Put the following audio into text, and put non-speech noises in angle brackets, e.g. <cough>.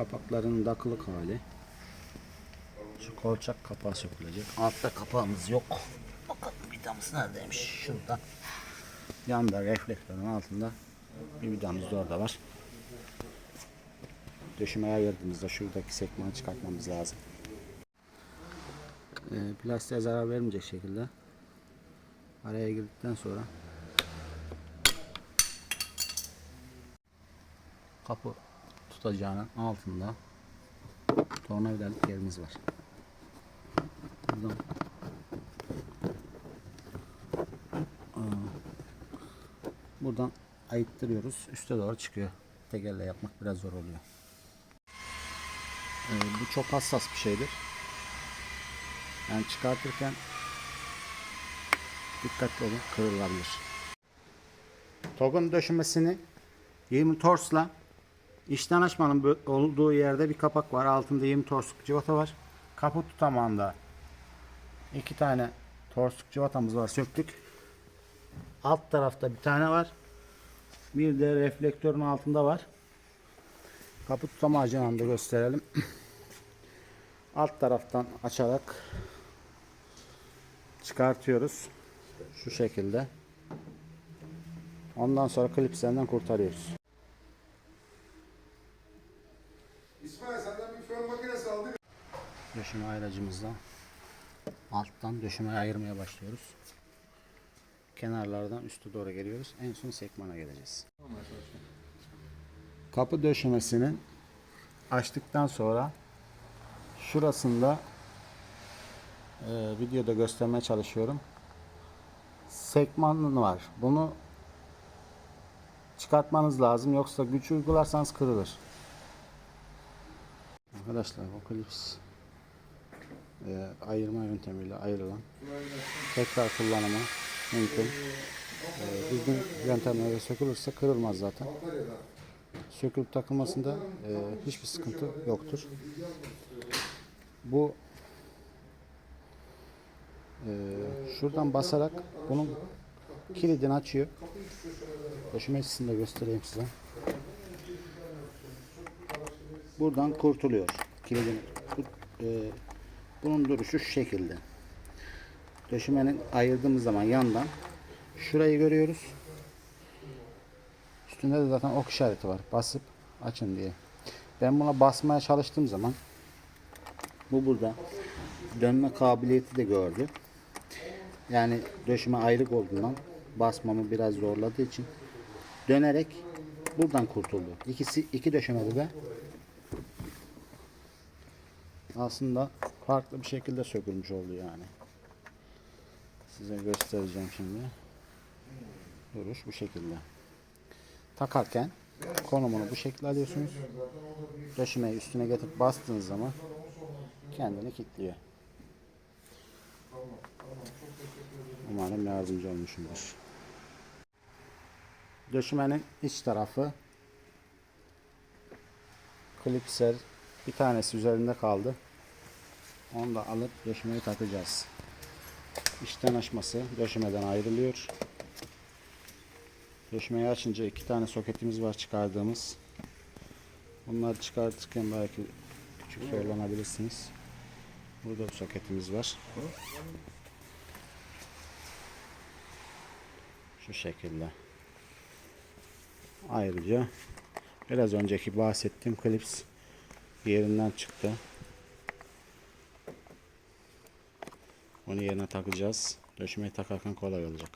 Kapakların dakılık hali. Şu kolçak kapağı sökülecek. Altta kapağımız yok. Bakalım vidamız neredeymiş? Şurada. Yanda reflektörün altında bir vidamız da orada var. Döşemeye ayırdığımızda şuradaki sekmanı çıkartmamız lazım. Ee, plastiğe zarar vermeyecek şekilde araya girdikten sonra kapı tutacağının altında tornavidalık yerimiz var. Buradan buradan ayıttırıyoruz. Üste doğru çıkıyor. Tekerle yapmak biraz zor oluyor. Ee, bu çok hassas bir şeydir. Yani çıkartırken dikkatli olun kırılabilir. Togun döşemesini 20 torsla içten açmanın olduğu yerde bir kapak var. Altında 20 torsluk civata var. Kapı tutamağında iki tane torsluk civatamız var. Söktük. Alt tarafta bir tane var. Bir de reflektörün altında var. Kapı tutamacını da gösterelim. <clears throat> Alt taraftan açarak çıkartıyoruz. Şu şekilde. Ondan sonra klipslerden kurtarıyoruz. Döşeme ayracımızla alttan döşemeyi ayırmaya başlıyoruz. Kenarlardan üste doğru geliyoruz. En son sekmana geleceğiz. Kapı döşemesini açtıktan sonra şurasında e, videoda göstermeye çalışıyorum. Sekman var. Bunu çıkartmanız lazım. Yoksa güç uygularsanız kırılır. Arkadaşlar bu klips e, ayırma yöntemiyle ayrılan tekrar kullanımı mümkün. E, düzgün yöntemlerle sökülürse kırılmaz zaten. Sökülüp takılmasında e, hiçbir sıkıntı yoktur. Bu e, şuradan basarak bunun kilidini açıyor. Döşemesini de göstereyim size. Buradan kurtuluyor. Kilidini. E, bunun duruşu şu şekilde. Döşemenin ayırdığımız zaman yandan şurayı görüyoruz. Üstünde de zaten ok işareti var. Basıp açın diye. Ben buna basmaya çalıştığım zaman bu burada dönme kabiliyeti de gördü. Yani döşeme ayrık olduğundan basmamı biraz zorladığı için dönerek buradan kurtuldu. İkisi iki döşemede de aslında farklı bir şekilde sökülmüş oldu yani. Size göstereceğim şimdi. Duruş bu şekilde. Takarken konumunu bu şekilde alıyorsunuz. Döşemeyi üstüne getirip bastığınız zaman kendini kilitliyor. Umarım yardımcı olmuşumdur. Döşemenin iç tarafı klipser bir tanesi üzerinde kaldı. Onu da alıp döşemeye takacağız. İçten açması döşemeden ayrılıyor. Döşemeyi açınca iki tane soketimiz var çıkardığımız. Bunları çıkartırken belki küçük zorlanabilirsiniz. Burada bir soketimiz var. Şu şekilde. Ayrıca biraz önceki bahsettiğim klips yerinden çıktı. Onu yerine takacağız. Döşemeyi takarken kolay olacak.